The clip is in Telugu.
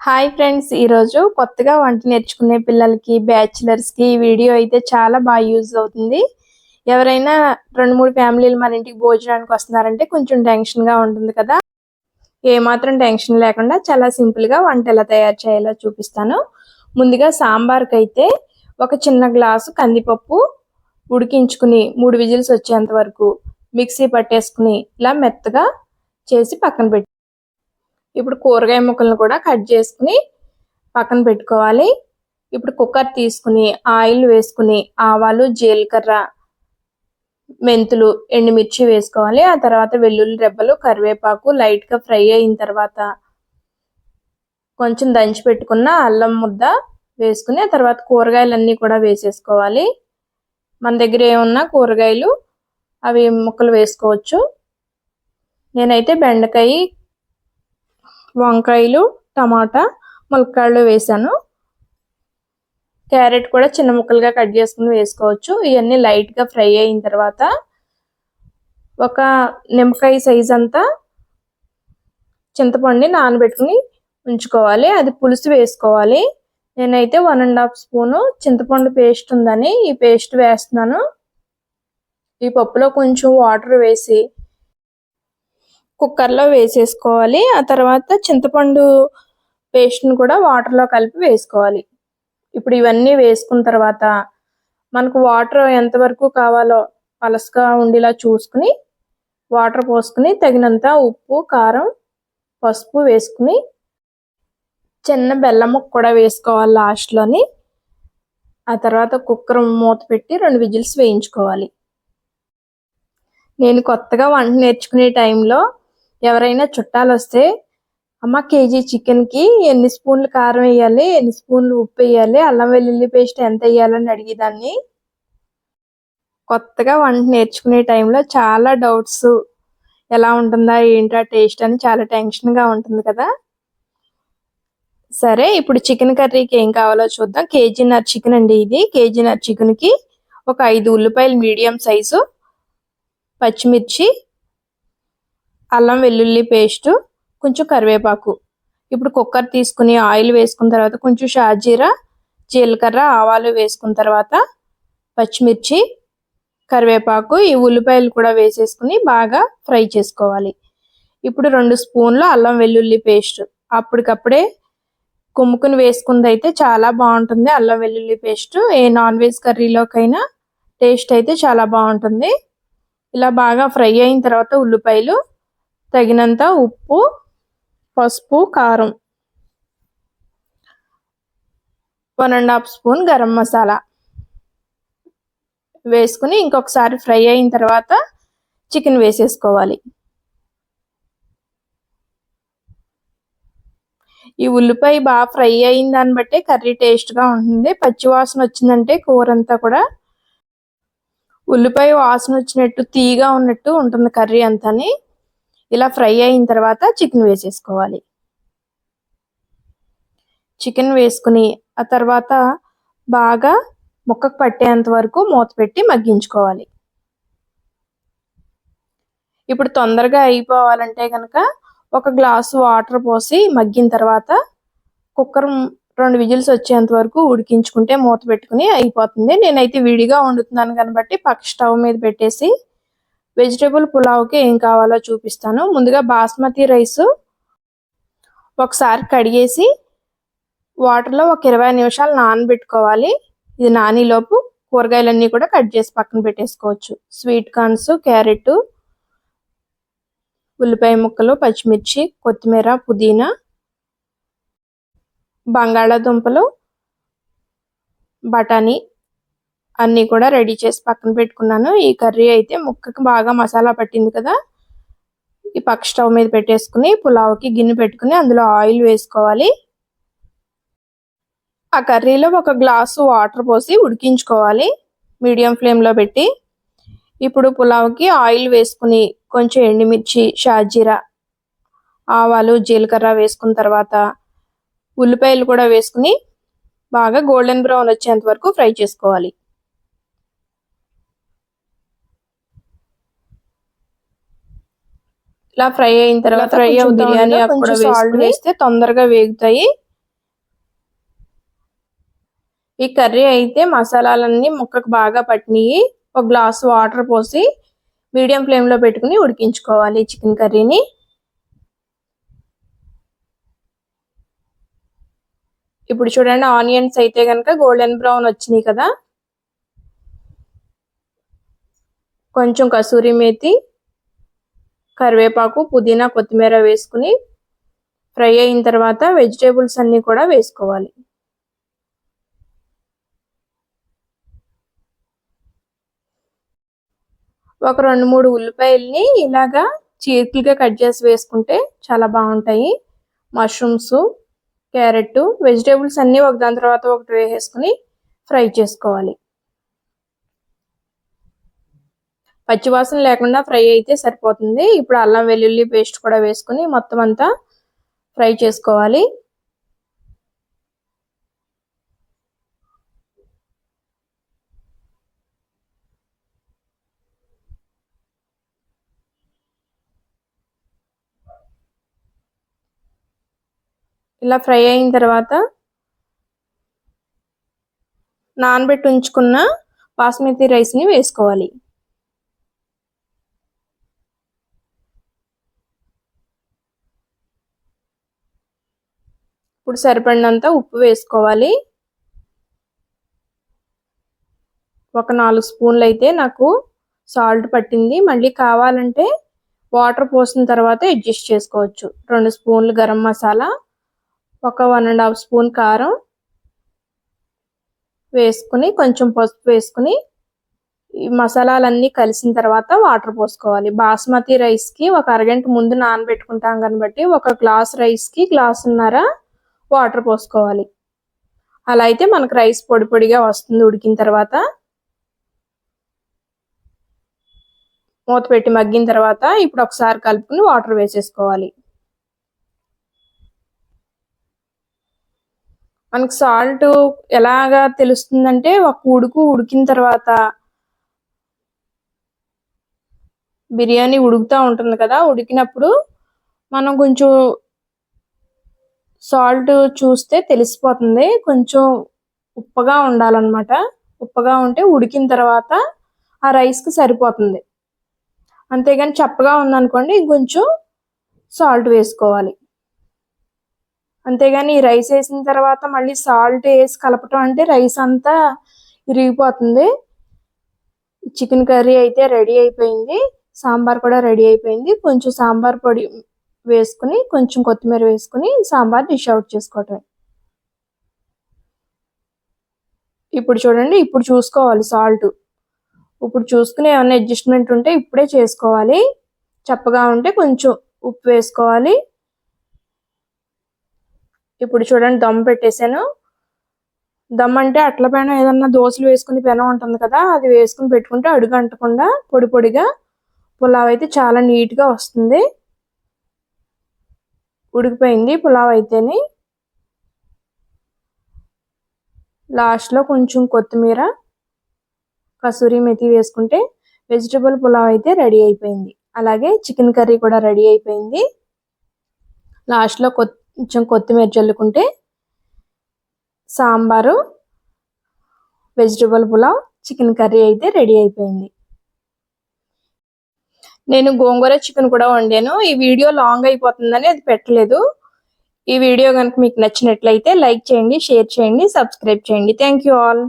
హాయ్ ఫ్రెండ్స్ ఈరోజు కొత్తగా వంట నేర్చుకునే పిల్లలకి బ్యాచిలర్స్కి ఈ వీడియో అయితే చాలా బాగా యూజ్ అవుతుంది. ఎవరైనా రెండు మూడు ఫ్యామిలీలు మన ఇంటికి భోజనానికి వస్తున్నారంటే కొంచెం టెన్షన్గా ఉంటుంది కదా. ఏమాత్రం టెన్షన్ లేకుండా చాలా సింపుల్గా వంట ఎలా తయారు చేయాలో చూపిస్తాను. ముందుగా సాంబార్కి అయితే ఒక చిన్న గ్లాసు కందిపప్పు ఉడికించుకుని మూడు విజిల్స్ వచ్చేంత వరకు మిక్సీ పట్టేసుకుని ఇలా మెత్తగా చేసి పక్కన పెట్టి ఇప్పుడు కూరగాయ ముక్కలను కూడా కట్ చేసుకుని పక్కన పెట్టుకోవాలి. ఇప్పుడు కుక్కర్ తీసుకుని ఆయిల్ వేసుకుని ఆవాలు జీలకర్ర మెంతులు ఎండుమిర్చి వేసుకోవాలి. ఆ తర్వాత వెల్లుల్లి రెబ్బలు కరివేపాకు లైట్గా ఫ్రై అయిన తర్వాత కొంచెం దంచి పెట్టుకున్న అల్లం ముద్ద వేసుకుని ఆ తర్వాత కూరగాయలన్నీ కూడా వేసేసుకోవాలి. మన దగ్గర ఏమున్నా కూరగాయలు అవి ముక్కలు వేసుకోవచ్చు. నేనైతే బెండకాయ వంకాయలు టమాటా ములక్కాడలు వేసాను క్యారెట్ కూడా చిన్న ముక్కలుగా కట్ చేసుకుని వేసుకోవచ్చు. ఇవన్నీ లైట్గా ఫ్రై అయిన తర్వాత ఒక నిమ్మకాయ సైజ్ అంతా చింతపండు నానబెట్టుకుని ఉంచుకోవాలి. అది పులుసు వేసుకోవాలి. నేనైతే వన్ అండ్ హాఫ్ స్పూను చింతపండు పేస్ట్ ఉందని ఈ పేస్ట్ వేస్తున్నాను. ఈ పప్పులో కొంచెం వాటర్ వేసి కుక్కర్లో వేసేసుకోవాలి. ఆ తర్వాత చింతపండు పేస్ట్ని కూడా వాటర్లో కలిపి వేసుకోవాలి. ఇప్పుడు ఇవన్నీ వేసుకున్న తర్వాత మనకు వాటర్ ఎంతవరకు కావాలో పలసగా ఉండేలా చూసుకుని వాటర్ పోసుకుని తగినంత ఉప్పు కారం పసుపు వేసుకుని చిన్న బెల్లం ముక్క కూడా వేసుకోవాలి లాస్ట్లోని ఆ తర్వాత కుక్కర్ మూత పెట్టి రెండు విజిల్స్ వేయించుకోవాలి. నేను కొత్తగా వంట నేర్చుకునే టైంలో ఎవరైనా చుట్టాలు వస్తే అమ్మ కేజీ చికెన్కి ఎన్ని స్పూన్లు కారం వేయాలి ఎన్ని స్పూన్లు ఉప్పు వేయాలి అల్లం వెల్లుల్లి పేస్ట్ ఎంత వేయాలని అడిగేదాన్ని. కొత్తగా వంట నేర్చుకునే టైంలో చాలా డౌట్స్ ఎలా ఉంటుందా? ఏంటా? టేస్ట్? అని చాలా టెన్షన్గా ఉంటుంది కదా. సరే ఇప్పుడు చికెన్ కర్రీకి ఏం కావాలో చూద్దాం. కేజీన్నర చికెన్ అండి ఇది. కేజీన్నర చికెన్కి ఒక ఐదు ఉల్లిపాయలు మీడియం సైజు పచ్చిమిర్చి అల్లం వెల్లుల్లి పేస్ట్ కొంచెం కరివేపాకు. ఇప్పుడు కుక్కర్ తీసుకుని ఆయిల్ వేసుకున్న తర్వాత కొంచెం షాజీరా జీలకర్ర ఆవాలు వేసుకున్న తర్వాత పచ్చిమిర్చి కరివేపాకు ఈ ఉల్లిపాయలు కూడా వేసేసుకుని బాగా ఫ్రై చేసుకోవాలి. ఇప్పుడు రెండు స్పూన్లు అల్లం వెల్లుల్లి పేస్ట్. అప్పటికప్పుడే కుమ్ముకుని వేసుకుంది అయితే చాలా బాగుంటుంది అల్లం వెల్లుల్లి పేస్ట్. ఏ నాన్ వెజ్ కర్రీలోకైనా టేస్ట్ అయితే చాలా బాగుంటుంది. ఇలా బాగా ఫ్రై అయిన తర్వాత ఉల్లిపాయలు తగినంత ఉప్పు పసుపు కారం. One and half spoon garam masala వేసుకుని ఇంకొకసారి ఫ్రై అయిన తర్వాత చికెన్ వేసేసుకోవాలి. ఈ ఉల్లిపాయ బాగా ఫ్రై అయిన దాన్ని బట్టే కర్రీ టేస్ట్గా ఉంటుంది. పచ్చి వాసన వచ్చిందంటే కూర అంతా కూడా ఉల్లిపాయ వాసన వచ్చినట్టు తీగా ఉన్నట్టు ఉంటుంది కర్రీ అంతాని. ఇలా ఫ్రై అయిన తర్వాత చికెన్ వేసేసుకోవాలి. చికెన్ వేసుకుని ఆ తర్వాత బాగా ముక్కకు పట్టేంత వరకు మూత పెట్టి మగ్గించుకోవాలి. ఇప్పుడు తొందరగా అయిపోవాలంటే కనుక ఒక గ్లాసు వాటర్ పోసి మగ్గిన తర్వాత కుక్కర్ రెండు విజిల్స్ వచ్చేంత వరకు ఉడికించుకుంటే మూత పెట్టుకుని అయిపోతుంది. నేనైతే విడిగా వండుతున్నాను కాబట్టి పక్క స్టవ్ మీద పెట్టేసి వెజిటేబుల్ పులావ్కి ఏం కావాలో చూపిస్తాను. ముందుగా బాస్మతి రైస్ ఒకసారి కడిగేసి వాటర్లో ఒక ఇరవై నిమిషాలు నానబెట్టుకోవాలి. ఇది నానిలోపు కూరగాయలన్నీ కూడా కట్ చేసి పక్కన పెట్టేసుకోవచ్చు. స్వీట్ కార్న్స్ క్యారెట్ ఉల్లిపాయ ముక్కలు పచ్చిమిర్చి కొత్తిమీర పుదీనా బంగాళాదుంపలు బఠానీ అన్నీ కూడా రెడీ చేసి పక్కన పెట్టుకున్నాను. ఈ కర్రీ అయితే ముక్కకి బాగా మసాలా పట్టింది కదా. ఈ పక్క స్టవ్ మీద పెట్టేసుకుని పులావ్కి గిన్నె పెట్టుకుని అందులో ఆయిల్ వేసుకోవాలి. ఆ కర్రీలో ఒక గ్లాసు వాటర్ పోసి ఉడికించుకోవాలి. మీడియం ఫ్లేమ్లో పెట్టి. ఇప్పుడు పులావ్కి ఆయిల్ వేసుకుని కొంచెం ఎండుమిర్చి షాజీరా ఆవాలు జీలకర్ర వేసుకున్న తర్వాత ఉల్లిపాయలు కూడా వేసుకుని బాగా గోల్డెన్ బ్రౌన్ వచ్చేంత వరకు ఫ్రై చేసుకోవాలి. ఇలా ఫ్రై అయిన తర్వాత ఫ్రై బిర్యానీ అప్పుడు సాల్ట్ వేస్తే తొందరగా వేగుతాయి. ఈ కర్రీ అయితే మసాలాలన్నీ ముక్కకు బాగా పట్టినాయి. ఒక గ్లాస్ వాటర్ పోసి మీడియం ఫ్లేమ్లో పెట్టుకుని ఉడికించుకోవాలి చికెన్ కర్రీని. ఇప్పుడు చూడండి ఆనియన్స్ అయితే కనుక గోల్డెన్ బ్రౌన్ వచ్చినాయి కదా. కొంచెం కసూరి మేతి కరివేపాకు పుదీనా కొత్తిమీర వేసుకుని ఫ్రై అయిన తర్వాత వెజిటేబుల్స్ అన్నీ కూడా వేసుకోవాలి. ఒక రెండు మూడు ఉల్లిపాయల్ని ఇలాగా చీర్కులుగా కట్ చేసి వేసుకుంటే చాలా బాగుంటాయి. మష్రూమ్స్ క్యారెట్ వెజిటేబుల్స్ అన్నీ ఒక దాని తర్వాత ఒకటి వేసేసుకుని ఫ్రై చేసుకోవాలి. పచ్చివాసన లేకుండా ఫ్రై అయితే సరిపోతుంది. ఇప్పుడు అల్లం వెల్లుల్లి పేస్ట్ కూడా వేసుకుని మొత్తం అంతా ఫ్రై చేసుకోవాలి. ఇలా ఫ్రై అయిన తర్వాత నానబెట్టి ఉంచుకున్న బాస్మతి రైస్ని వేసుకోవాలి. ఇప్పుడు సరిపడినంత ఉప్పు వేసుకోవాలి. ఒక నాలుగు స్పూన్లు అయితే నాకు సాల్ట్ పట్టింది. మళ్ళీ కావాలంటే వాటర్ పోసిన తర్వాత అడ్జస్ట్ చేసుకోవచ్చు. రెండు స్పూన్లు గరం మసాలా ఒక వన్ అండ్ హాఫ్ స్పూన్ కారం వేసుకుని కొంచెం పసుపు వేసుకుని ఈ మసాలాలన్నీ కలిసిన తర్వాత వాటర్ పోసుకోవాలి. బాస్మతి రైస్కి ఒక అరగంట ముందు నానబెట్టుకుంటాం కాబట్టి ఒక గ్లాస్ రైస్కి గ్లాసున్నర వాటర్ పోసుకోవాలి. అలా అయితే మనకు రైస్ పొడి పొడిగా వస్తుంది ఉడికిన తర్వాత. మూత పెట్టి మగ్గిన తర్వాత ఇప్పుడు ఒకసారి కలుపుకుని వాటర్ వేసేసుకోవాలి. మనకు సాల్ట్ ఎలాగా తెలుస్తుందంటే ఒక ఉడుకు ఉడికిన తర్వాత. బిర్యానీ ఉడుకుతూ ఉంటుంది కదా ఉడికినప్పుడు మనం కొంచెం సాల్ట్ చూస్తే తెలిసిపోతుంది. కొంచెం ఉప్పగా ఉండాలన్నమాట. ఉప్పగా ఉంటే ఉడికిన తర్వాత ఆ రైస్కి సరిపోతుంది. అంతేగాని చప్పగా ఉందనుకోండి కొంచెం సాల్ట్ వేసుకోవాలి. అంతేగాని ఈ రైస్ వేసిన తర్వాత మళ్ళీ సాల్ట్ వేసి కలపటం అంటే రైస్ అంతా ఇరిగిపోతుంది. చికెన్ కర్రీ అయితే రెడీ అయిపోయింది. సాంబార్ కూడా రెడీ అయిపోయింది. కొంచెం సాంబార్ పొడి వేసుకుని కొంచెం కొత్తిమీర వేసుకుని సాంబార్ డిష్ అవుట్ చేసుకోవటమే. ఇప్పుడు చూడండి ఇప్పుడు చూసుకోవాలి సాల్ట్ ఇప్పుడు చూసుకుని ఏమైనా అడ్జస్ట్మెంట్ ఉంటే ఇప్పుడే చేసుకోవాలి. చప్పగా ఉంటే కొంచెం ఉప్పు వేసుకోవాలి. ఇప్పుడు చూడండి దమ్ పెట్టేశాను. దమ్ అంటే అట్ల పైన ఏదన్నా దోశలు వేసుకుని పెనం ఉంటుంది కదా అది వేసుకుని పెట్టుకుంటే అడుగు అంటకుండా పొడి పొడిగా పులావ్ అయితే చాలా నీట్గా వస్తుంది. ఉడికిపోయింది పులావ్ అయితేని. లాస్ట్లో కొంచెం కొత్తిమీర కసూరి మెతి వేసుకుంటే వెజిటబుల్ పులావ్ అయితే రెడీ అయిపోయింది. అలాగే చికెన్ కర్రీ కూడా రెడీ అయిపోయింది. లాస్ట్లో కొంచెం కొత్తిమీర చల్లుకుంటే sambar vegetable pulao chicken curry అయితే రెడీ అయిపోయింది. నేను గోంగూర చికెన్ కూడా వండాను. ఈ వీడియో లాంగ్ అయిపోతుందని అది పెట్టలేదు. ఈ వీడియో కనుక మీకు నచ్చినట్లయితే లైక్ చేయండి షేర్ చేయండి సబ్స్క్రైబ్ చేయండి. Thank all